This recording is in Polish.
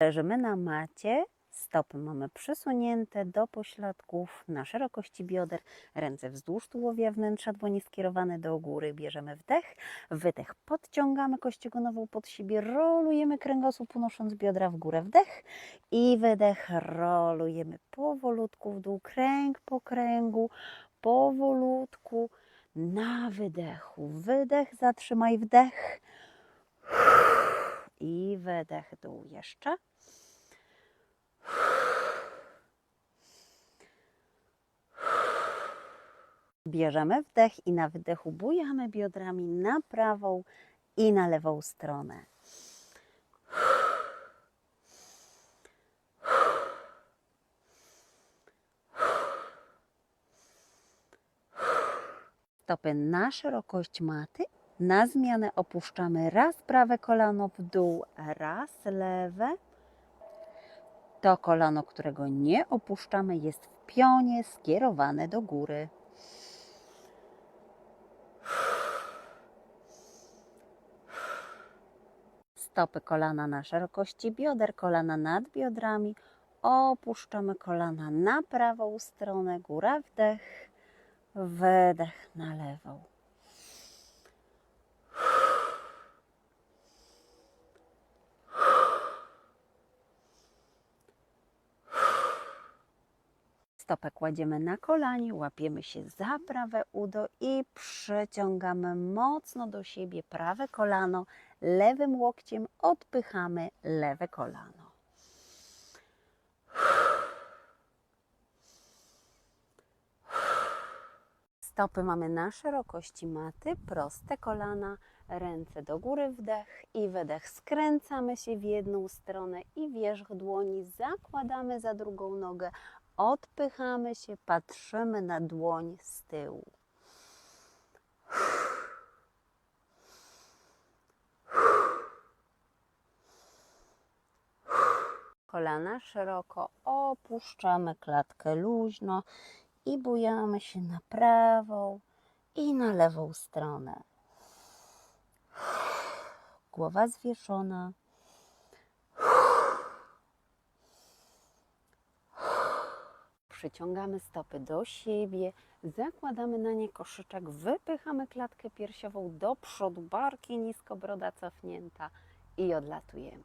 Leżymy na macie, stopy mamy przysunięte do pośladków na szerokości bioder, ręce wzdłuż tułowia, wnętrza dłoni skierowane do góry. Bierzemy wdech, wydech, podciągamy kość ogonową pod siebie, rolujemy kręgosłup, unosząc biodra w górę, wdech i wydech, rolujemy powolutku w dół, kręg po kręgu, powolutku, na wydechu, wydech, zatrzymaj wdech i wydech, dół jeszcze. Bierzemy wdech i na wydechu bujamy biodrami na prawą i na lewą stronę. Stopy na szerokość maty. Na zmianę opuszczamy raz prawe kolano w dół, raz lewe. To kolano, którego nie opuszczamy, jest w pionie skierowane do góry. Stopy kolana na szerokości bioder, kolana nad biodrami. Opuszczamy kolana na prawą stronę, góra wdech, wydech na lewą. Stopę kładziemy na kolanie, łapiemy się za prawe udo i przeciągamy mocno do siebie prawe kolano. Lewym łokciem odpychamy lewe kolano. Stopy mamy na szerokości maty, proste kolana, ręce do góry, wdech i wydech. Skręcamy się w jedną stronę i wierzch dłoni zakładamy za drugą nogę. Odpychamy się, patrzymy na dłoń z tyłu. Kolana szeroko, opuszczamy klatkę luźno i bujamy się na prawą i na lewą stronę. Głowa zwieszona. Przyciągamy stopy do siebie, zakładamy na nie koszyczek, wypychamy klatkę piersiową do przodu, barki nisko, broda cofnięta i odlatujemy.